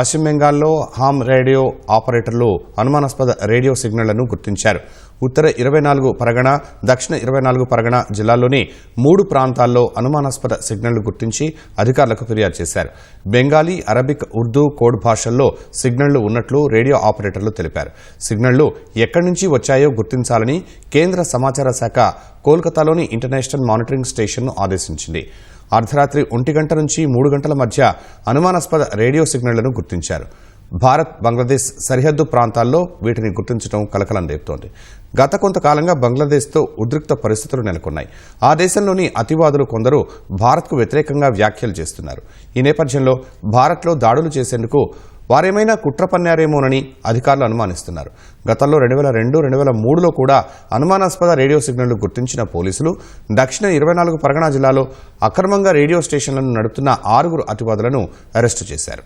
పశ్చిమ బెంగాల్లో హామ్ రేడియో ఆపరేటర్లు అనుమానాస్పద రేడియో సిగ్నళ్ళను గుర్తించారు. ఉత్తర ఇరవై నాలుగు పరగణ దక్షిణ ఇరవై నాలుగు పరగణ జిల్లాల్లోని మూడు ప్రాంతాల్లో అనుమానాస్పద సిగ్నళ్ళు గుర్తించి అధికారులకు ఫిర్యాదు చేశారు. బెంగాలీ అరబిక్ ఉర్దూ కోడ్ భాషల్లో సిగ్నళ్ళు ఉన్నట్లు రేడియో ఆపరేటర్లు తెలిపారు. సిగ్నళ్ళు ఎక్కడి నుంచి వచ్చాయో గుర్తించాలని కేంద్ర సమాచార శాఖ కోల్కతాలోని ఇంటర్నేషనల్ మానిటరింగ్ స్టేషన్ను ఆదేశించింది. అర్ధరాత్రి ఒంటి గంట నుంచి మూడు గంటల మధ్య అనుమానాస్పద రేడియో సిగ్నళ్ళను గుర్తించారు. భారత్ బంగ్లాదేశ్ సరిహద్దు ప్రాంతాల్లో వీటిని గుర్తించడం కలకలం రేపుతోంది. గత కొంతకాలంగా బంగ్లాదేశ్తో ఉద్రిక్త పరిస్థితులు నెలకొన్నాయి. ఆ దేశంలోని అతివాదులు కొందరు భారత్కు వ్యతిరేకంగా వ్యాఖ్యలు చేస్తున్నారు. ఈ నేపథ్యంలో భారత్లో దాడులు చేసేందుకు వారేమైనా కుట్ర పన్నారేమోనని అధికారులు అనుమానిస్తున్నారు. గతంలో రెండు వేల రెండు రెండు వేల మూడులో కూడా అనుమానాస్పద రేడియో సిగ్నళ్ళు గుర్తించిన పోలీసులు దక్షిణ ఇరవై నాలుగు పరగణా జిల్లాలో అక్రమంగా రేడియో స్టేషన్లను నడుపుతున్న ఆరుగురు అతివాదులను అరెస్టు చేశారు.